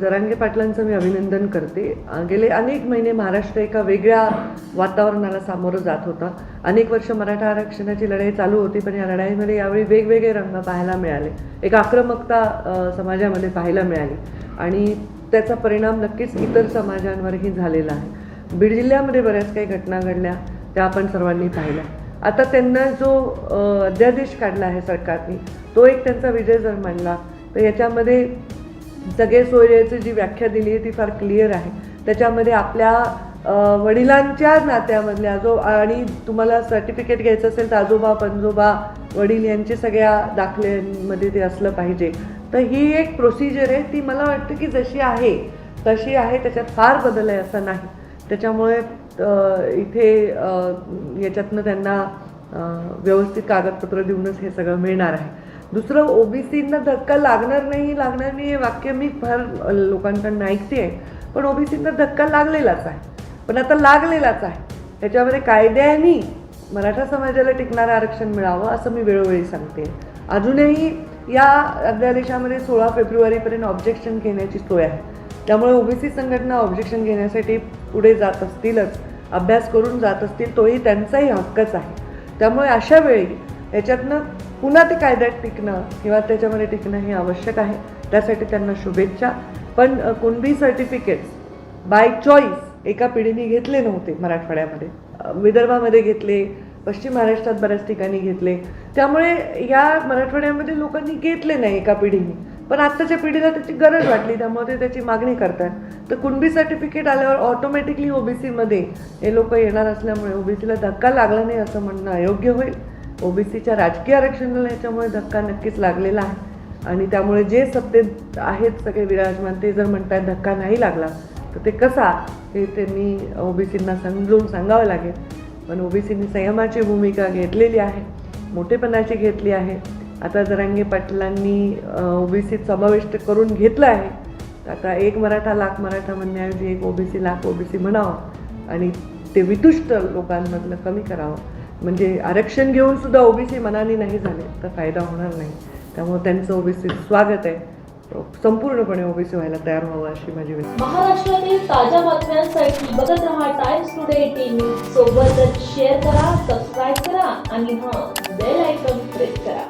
जरांगे पाटलांचं मी अभिनंदन करते. गेले अनेक महिने महाराष्ट्र एका वेगळ्या वातावरणाला सामोरं जात होता. अनेक वर्ष मराठा आरक्षणाची लढाई चालू होती पण या लढाईमध्ये यावेळी वेगवेगळे रंग पाहायला मिळाले. एक आक्रमकता समाजामध्ये पाहायला मिळाली. आणि त्याचा परिणाम नक्कीच इतर समाजांवरही झालेला आहे. बीड जिल्ह्यामध्ये बऱ्याच काही घटना घडल्या त्या आपण सर्वांनी पाहिल्या. आता त्यांना जो अध्यादेश काढला आहे सरकारने तो एक त्यांचा विजय जर मानला तर याच्यामध्ये सगळे सोयरेची जी व्याख्या दिली आहे ती फार क्लिअर आहे. त्याच्यामध्ये आपल्या वडिलांच्या नात्यामधल्या जो आणि तुम्हाला सर्टिफिकेट घ्यायचं असेल तर आजोबा पणजोबा वडील यांचे सगळ्या दाखल्यांमध्ये ते असलं पाहिजे. तर ही एक प्रोसिजर आहे. ती मला वाटतं की जशी आहे तशी आहे त्याच्यात फार बदल आहे असं नाही. त्याच्यामुळे इथे याच्यातनं त्यांना व्यवस्थित कागदपत्र देऊनच हे सगळं मिळणार आहे. दुसरं ओबीसींना धक्का लागणार नाही लागणार नाही हे वाक्य मी फार लोकांकडून ऐकते आहे. पण ओबीसींना धक्का लागलेलाच आहे. पण आता लागलेलाच आहे. त्याच्यामध्ये कायद्याने मराठा समाजाला टिकणारं आरक्षण मिळावं असं मी वेळोवेळी सांगते. अजूनही या अध्यादेशामध्ये सोळा फेब्रुवारीपर्यंत ऑब्जेक्शन घेण्याची सोय आहे. त्यामुळे ओबीसी संघटना ऑब्जेक्शन घेण्यासाठी पुढे जात असतीलच अभ्यास करून जात असतील तोही त्यांचाही हक्कच आहे. त्यामुळे अशा वेळी याच्यातनं पुन्हा ते कायद्यात टिकणं किंवा त्याच्यामध्ये टिकणं हे आवश्यक आहे. त्यासाठी त्यांना शुभेच्छा. पण कुणबी सर्टिफिकेट्स बाय चॉईस एका पिढीने घेतले नव्हते मराठवाड्यामध्ये. विदर्भामध्ये घेतले पश्चिम महाराष्ट्रात बऱ्याच ठिकाणी घेतले. त्यामुळे या मराठवाड्यामध्ये लोकांनी घेतले नाही एका पिढीने. पण आत्ताच्या पिढीला त्याची गरज वाटली त्यामुळे ते त्याची मागणी करतात. तर कुणबी सर्टिफिकेट आल्यावर ऑटोमॅटिकली ओबीसीमध्ये हे लोक येणार असल्यामुळे ओबीसीला धक्का लागला नाही असं म्हणणं अयोग्य होईल. ओबीसीच्या राजकीय आरक्षणाला याच्यामुळे धक्का नक्कीच लागलेला आहे. आणि त्यामुळे जे सत्तेत आहेत सगळे विराजमान ते जर म्हणतात धक्का नाही लागला तर ते कसा हे त्यांनी ओबीसींना समजून सांगावं लागेल. पण ओबीसींनी संयमाची भूमिका घेतलेली आहे मोठेपणाची घेतली आहे. आता जरांगे पाटलांनी ओबीसीत समाविष्ट करून घेतलं आहे. तर आता एक मराठा लाख मराठा म्हणण्याऐवजी एक ओबीसी लाख ओबीसी म्हणावं आणि ते वितुष्ट लोकांमधलं कमी करावं. म्हणजे आरक्षण घेऊन सुद्धा ओबीसी मनाने नाही झाले तर फायदा होणार नाही. त्यामुळे त्यांचं ओबीसी स्वागत आहे. संपूर्णपणे ओबीसी व्हायला तयार व्हावं अशी माझी विनंती. महाराष्ट्रातील ताज्या बातम्यांसाठी बघत रहा टाइम्स टुडे एटीन सोबतच शेअर करा सबस्क्राईब करा आणि हां बेल आयकॉन प्रेस करा.